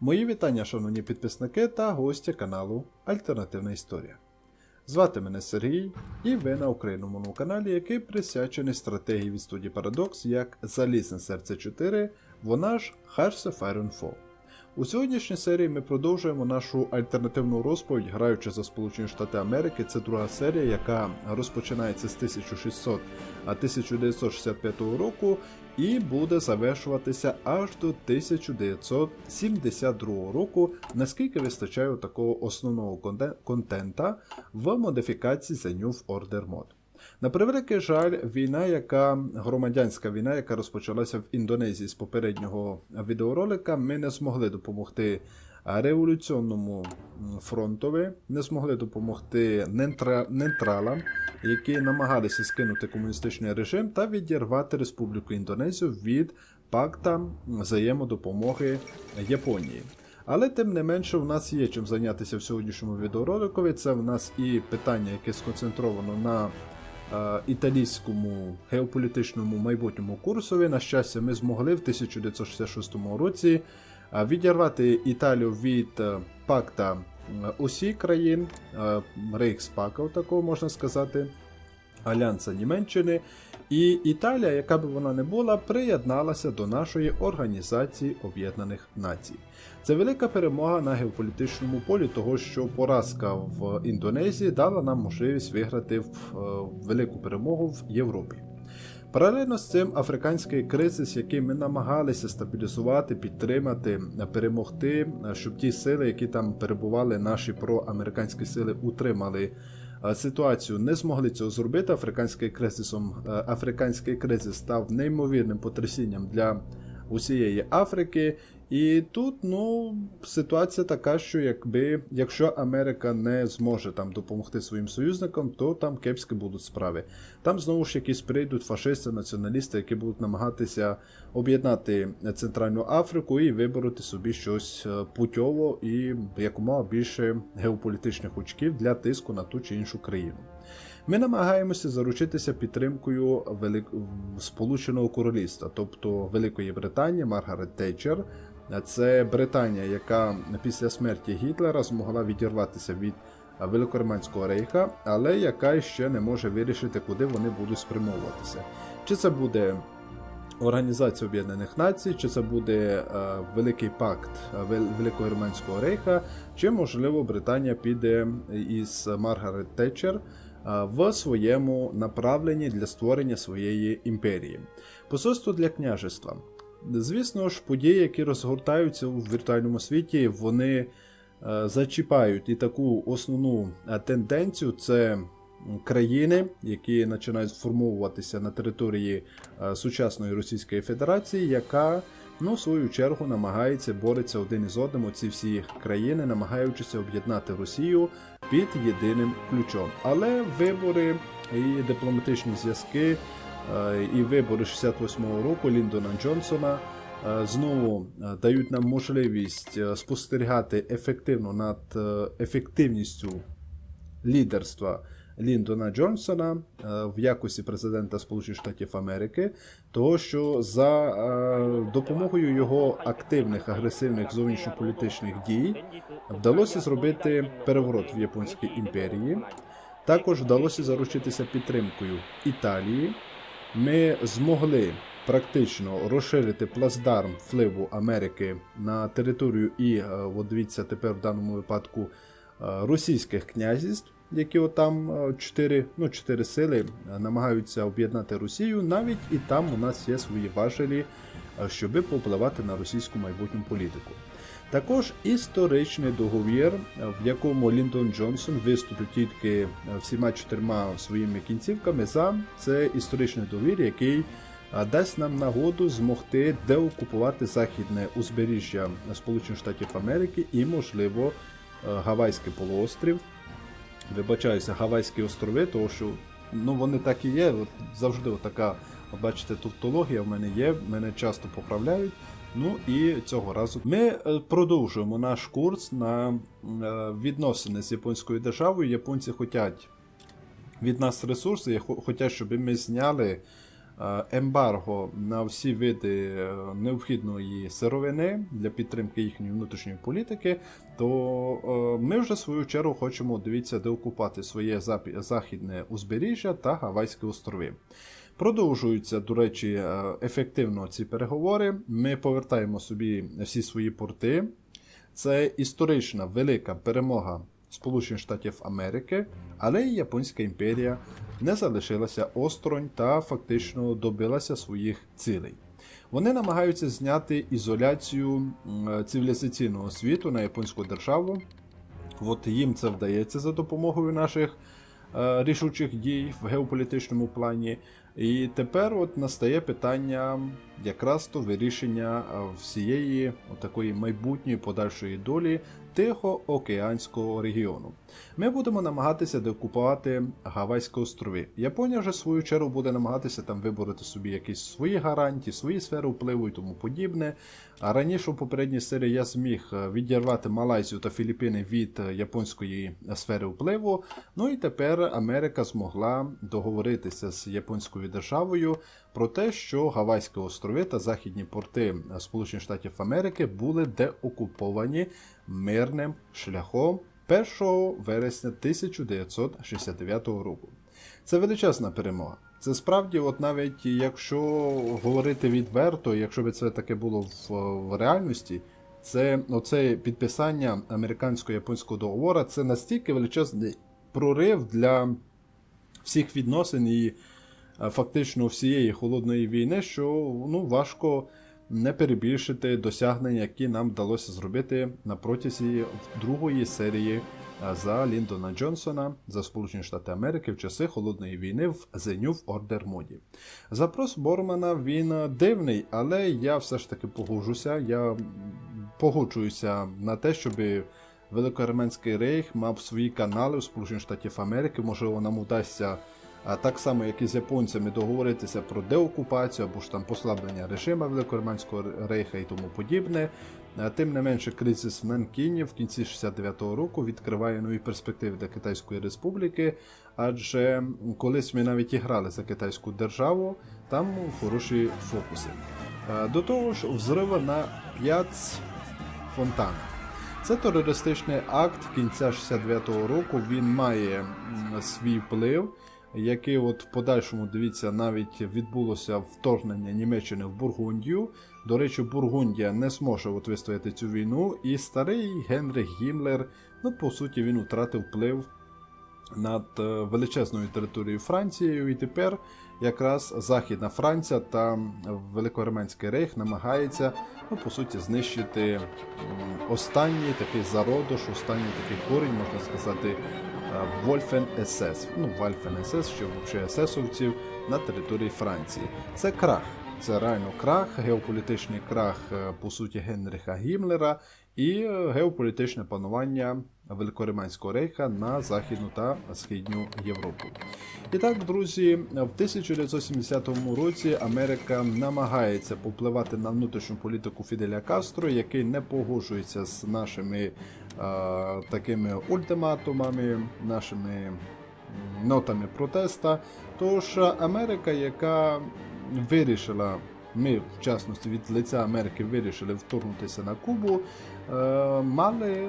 Мої вітання, шановні підписники та гості каналу Альтернативна Історія. Звати мене Сергій, і ви на українському каналі, який присвячений стратегії від студії Paradox як Залізне серце 4, вона ж Hearts of Iron Fall. У сьогоднішній серії ми продовжуємо нашу альтернативну розповідь, граючи за Сполучені Штати Америки. Це друга серія, яка розпочинається з 1600 а 1965 року і буде завершуватися аж до 1972 року, наскільки вистачає такого основного контента в модифікації The New Order Mod. На превеликий жаль, війна, яка громадянська війна, яка розпочалася в Індонезії з попереднього відеоролика, ми не змогли допомогти революційному фронтові, не змогли допомогти нейтралам, які намагалися скинути комуністичний режим та відірвати Республіку Індонезію від пакта взаємодопомоги Японії. Але тим не менше, у нас є чим зайнятися в сьогоднішньому відеороликові. Це в нас і питання, яке сконцентровано на е, італійському геополітичному майбутньому курсові. На щастя, ми змогли в 1966 році відірвати Італію від е, пакта е, усіх країн, е, Рейхспака, такого можна сказати, Альянса Німеччини. І Італія, яка б вона не була, приєдналася до нашої Організації Об'єднаних Націй. Це велика перемога на геополітичному полі, того що поразка в Індонезії дала нам можливість виграти в е, велику перемогу в Європі. Паралельно з цим африканський кризис, який ми намагалися стабілізувати, підтримати, перемогти, щоб ті сили, які там перебували, наші проамериканські сили, утримали ситуацію, не змогли цього зробити. Африканський кризисом, африканський кризис став неймовірним потрясінням для усієї Африки. І тут ну, ситуація така, що якби якщо Америка не зможе там допомогти своїм союзникам, то там кепські будуть справи. Там знову ж якісь прийдуть фашисти, націоналісти, які будуть намагатися об'єднати Центральну Африку і вибороти собі щось е, путьово і якомога більше геополітичних очків для тиску на ту чи іншу країну. Ми намагаємося заручитися підтримкою Велик... Сполученого Королівства, тобто Великої Британії, Маргарет Тейчер. Це Британія, яка після смерті Гітлера змогла відірватися від Великориманського рейха, але яка ще не може вирішити, куди вони будуть спрямовуватися. Чи це буде Організація Об'єднаних Націй, чи це буде Великий Пакт Вел- Великориманського рейха, чи можливо Британія піде із Маргарет Тетчер в своєму направленні для створення своєї імперії. Посольство для княжества. Звісно ж, події, які розгортаються у віртуальному світі, вони е, зачіпають і таку основну е, тенденцію це країни, які починають сформовуватися на території е, сучасної Російської Федерації, яка ну, в свою чергу намагається бореться один із одним. Оці всі країни, намагаючися об'єднати Росію під єдиним ключом. Але вибори і дипломатичні зв'язки. Е, і вибори 68-го року Ліндона Джонсона е, знову е, дають нам можливість спостерігати ефективно над ефективністю лідерства Ліндона Джонсона в якості президента Сполучених Штатів Америки, того що за допомогою його активних агресивних зовнішньополітичних дій вдалося зробити переворот в Японській імперії. Також вдалося заручитися підтримкою Італії. Ми змогли практично розширити плацдарм впливу Америки на територію і, е, от дивіться, тепер в даному випадку е, російських князівств, які отам е, чотири, ну, чотири сили намагаються об'єднати Росію. Навіть і там у нас є свої важелі, щоби повпливати на російську майбутню політику. Також історичний договір, в якому Ліндон Джонсон виступив тільки е, всіма чотирма своїми кінцівками за це історичний договір, який е, дасть нам нагоду змогти деокупувати західне узбережжя Сполучених Штатів Америки і, можливо, е, Гавайський полуострів. Вибачаюся, Гавайські острови, тому що ну, вони так і є. Завжди така, бачите, тавтологія в мене є, мене часто поправляють. Ну і цього разу ми е, продовжуємо наш курс на е, відносини з японською державою. Японці хочуть від нас ресурси, хо- хочуть, щоб ми зняли е, ембарго на всі види необхідної сировини для підтримки їхньої внутрішньої політики, то ми вже в свою чергу хочемо дивіться деокупати своє західне узбережжя та Гавайські острови. Продовжуються, до речі, е, ефективно ці переговори. Ми повертаємо собі всі свої порти. Це історична велика перемога Сполучених Штатів Америки, але і Японська імперія не залишилася осторонь та фактично добилася своїх цілей. Вони намагаються зняти ізоляцію цивілізаційного світу на японську державу. От їм це вдається за допомогою наших рішучих дій в геополітичному плані. І тепер от настає питання якраз то вирішення е, всієї такої майбутньої подальшої долі Тихоокеанського регіону. Ми будемо намагатися деокупувати Гавайські острови. Японія вже в свою чергу буде намагатися там вибороти собі якісь свої гарантії, свої сфери впливу і тому подібне. А раніше у попередній серії я зміг е, відірвати Малайзію та Філіппіни від е, японської сфери впливу. Ну і тепер Америка змогла договоритися з японською державою про те, що Гавайські острови та західні порти Сполучених Штатів Америки були деокуповані мирним шляхом 1 вересня 1969 року. Це величезна перемога. Це справді, от навіть якщо говорити відверто, якщо б це таке було в, в реальності, це оце підписання американсько-японського договору це настільки величезний прорив для всіх відносин і фактично всієї холодної війни, що ну, важко не перебільшити досягнення, які нам вдалося зробити на протязі другої серії е, за Ліндона Джонсона за Сполучені Штати Америки в часи холодної війни в The New Order моді. Запрос Бормана він е, дивний, але я все ж таки погоджуся. Я погоджуюся на те, щоб Великоарменський рейх мав свої канали у Сполучених Штатів Америки. Можливо, нам удасться а так само, як і з японцями, договоритися про деокупацію або ж там послаблення режиму Великоармянського рейха і тому подібне. Тим не менше, кризис в Нанкіні в кінці 69-го року відкриває нові перспективи для Китайської Республіки, адже колись ми навіть і грали за китайську державу, там хороші фокуси. До того ж, взриви на П'яц Фонтана. Це терористичний акт кінця 69-го року. Він має свій вплив, який от в подальшому, дивіться, навіть відбулося вторгнення Німеччини в Бургундію. До речі, Бургундія не зможе от вистояти цю війну, і старий Генріх Гімлер, ну по суті, він втратив вплив над е, величезною територією Францією, і тепер якраз Західна Франція та Великоарменський рейх намагається, ну, по суті, знищити останній такий зародиш, останній такий корінь, можна сказати, Вольфен СС. Ну, Вольфен СС, що взагалі есесовців на території Франції. Це крах. Це реально крах, геополітичний крах, е, по суті, Генріха Гімлера і е, геополітичне панування Великориманського рейха на Західну та Східну Європу. І так, друзі, в 1970 році Америка намагається попливати на внутрішню політику Фіделя Кастро, який не погоджується з нашими е, такими ультиматумами, нашими нотами протеста. Тож Америка, яка вирішила, ми, в частності, від лиця Америки вирішили вторгнутися на Кубу, е, мали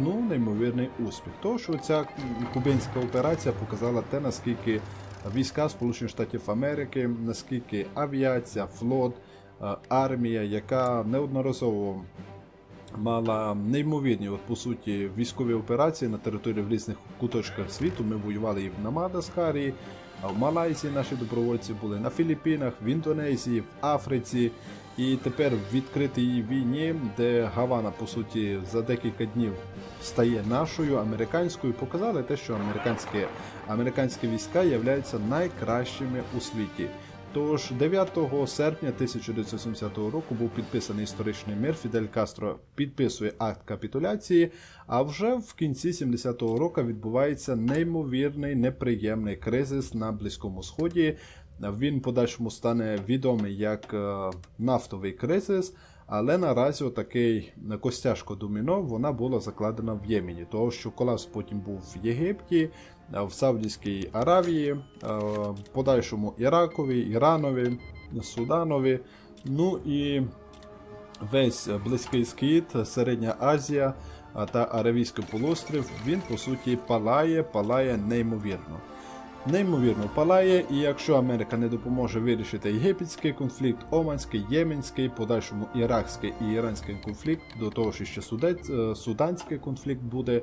ну, неймовірний успіх. Тому що ця кубинська операція показала те, наскільки війська Сполучених Штатів Америки, наскільки авіація, флот, е, армія, яка неодноразово мала неймовірні, от, по суті, військові операції на території в різних куточках світу. Ми воювали і на Мадаскарі, а в Малайзії наші добровольці були на Філіппінах, в Індонезії, в Африці. І тепер в відкритій війні, де Гавана, по суті, за декілька днів стає нашою американською, показали те, що американські, американські війська являються найкращими у світі. Тож 9 серпня 1970 року був підписаний історичний мир. Фідель Кастро підписує акт капітуляції. А вже в кінці 70-го року відбувається неймовірний неприємний кризис на Близькому Сході. Він подальшому стане відомий як е, нафтовий кризис. Але наразі такий костяшко доміно вона була закладена в Ємені, тому що колапс потім був в Єгипті, в Саудівській Аравії, в подальшому Іракові, Іранові, Суданові. Ну і весь Близький Схід, Середня Азія та Аравійський полуострів, він по суті палає, палає неймовірно. Неймовірно палає, і якщо Америка не допоможе вирішити єгипетський конфлікт, оманський, єменський, подальшому іракський і іранський конфлікт, до того що ще е, суданський конфлікт буде,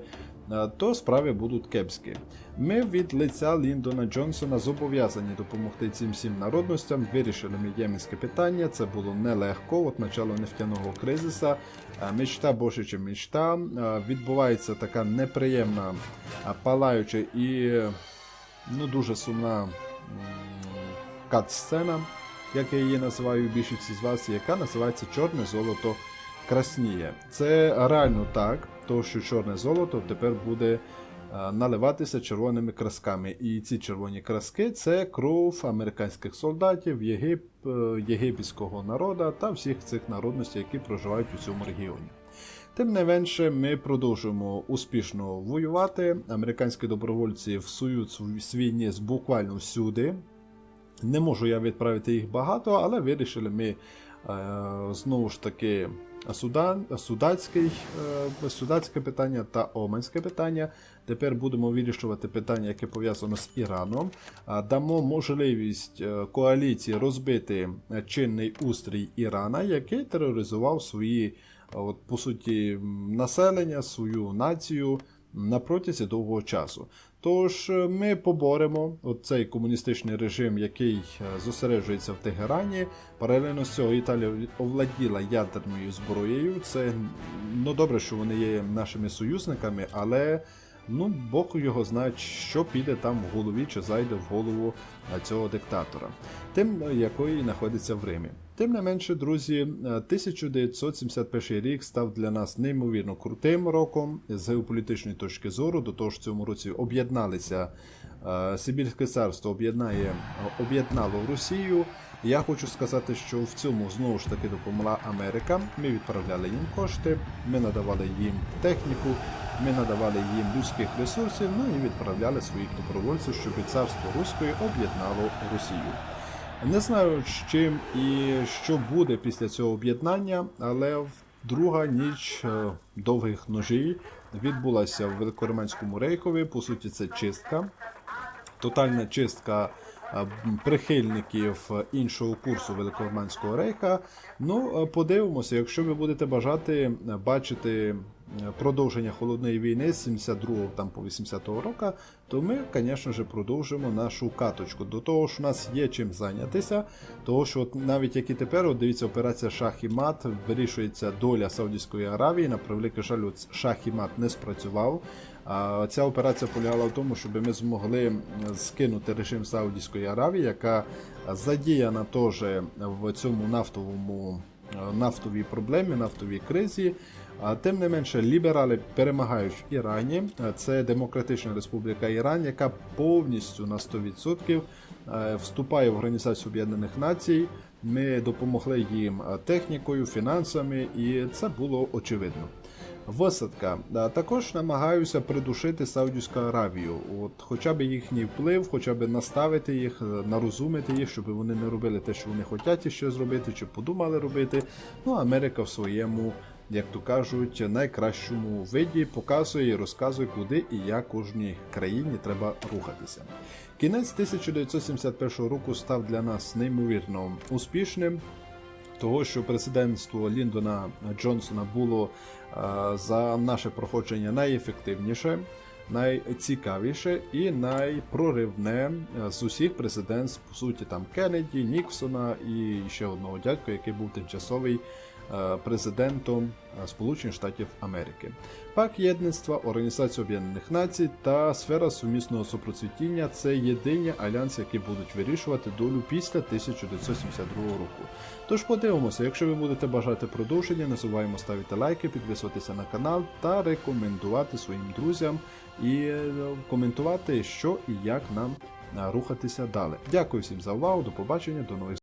е, то справи будуть кепські. Ми від лиця Ліндона Джонсона зобов'язані допомогти цим всім народностям. Вирішили ми єменське питання. Це було нелегко. От начало нефтяного кризиса. Мечта більше, чи мечта. Е, Відбувається така неприємна, палаюча і ну, дуже сумна кат-сцена, як я її називаю більшість з вас, яка називається Чорне золото красніє. Це реально так, тому що чорне золото тепер буде е, наливатися червоними красками. І ці червоні краски це кров американських солдатів, Єгип, е, єгипетського народу та всіх цих народностей, які проживають у цьому регіоні. Тим не менше, ми продовжуємо успішно воювати. Американські добровольці всують свій- ніс буквально всюди. Не можу я відправити їх багато, але вирішили ми е, знову ж таки Судан, судацький, е, судацьке питання та оманське питання. Тепер будемо вирішувати питання, яке пов'язано з Іраном. Дамо можливість е, коаліції розбити е, чинний устрій Ірана, який тероризував свої, от, по суті, населення, свою націю на протязі довгого часу. Тож е, ми поборемо цей комуністичний режим, який е, зосереджується в Тегерані. Паралельно з цього Італія овладіла ядерною зброєю. Це ну добре, що вони є нашими союзниками, але ну Бог його знає, що піде там в голові, чи зайде в голову е, цього диктатора, тим е, якої знаходиться в Римі. Тим не менше, друзі, е, 1971 рік став для нас неймовірно крутим роком з геополітичної точки зору. До того ж, в цьому році об'єдналися е, Сибірське царство об'єднає е, об'єднало Росію. Я хочу сказати, що в цьому знову ж таки допомогла Америка. Ми відправляли їм кошти, ми надавали їм техніку, ми надавали їм людських ресурсів, ну і відправляли своїх добровольців, щоб царство Руської об'єднало Росію. Не знаю, з чим і що буде після цього об'єднання, але друга ніч е, довгих ножів відбулася в Великориманському рейкові. По суті, це чистка тотальна чистка прихильників іншого курсу Великорманського рейха. Ну, е, подивимося, якщо ви будете бажати е, бачити е, продовження холодної війни з 72 там по 80 року, то ми, звісно ж, продовжимо нашу каточку. До того ж, у нас є чим зайнятися, того що от навіть як і тепер, от дивіться, операція Шах і Мат вирішується доля Саудівської Аравії. На превеликий жаль, Шах і Мат не спрацював. А ця операція полягала в тому, щоб ми змогли скинути режим Саудівської Аравії, яка задіяна теж в цьому нафтовому е, нафтовій проблемі, нафтовій кризі. Тим не менше, ліберали перемагають в Ірані. Це Демократична Республіка Іран, яка повністю на 100% е, вступає в Організацію Об'єднаних Націй. Ми допомогли їм технікою, фінансами, і це було очевидно. Висадка. Також намагаюся придушити Саудівську Аравію. От хоча б їхній вплив, хоча б наставити їх, е, нарозумити їх, щоб вони не робили те, що вони хочуть ще зробити, чи подумали робити. Ну, Америка в своєму, як то кажуть, найкращому виді показує і розказує, куди і як кожній країні треба рухатися. Кінець 1971 року став для нас неймовірно успішним того, що президентство Ліндона Джонсона було е, за наше проходження найефективніше, найцікавіше і найпроривне е, з усіх президентств, по суті, там Кеннеді, Ніксона і ще одного дядька, який був тимчасовий президентом е, Сполучених Штатів Америки. Пак єдництва, Організація Об'єднаних Націй та сфера сумісного супроцвітіння це єдині альянси, які будуть вирішувати долю після 1972 року. Тож подивимося, якщо ви будете бажати продовження, не забуваємо ставити лайки, підписуватися на канал та рекомендувати своїм друзям і е, коментувати, що і як нам е, рухатися далі. Дякую всім за увагу, до побачення, до нових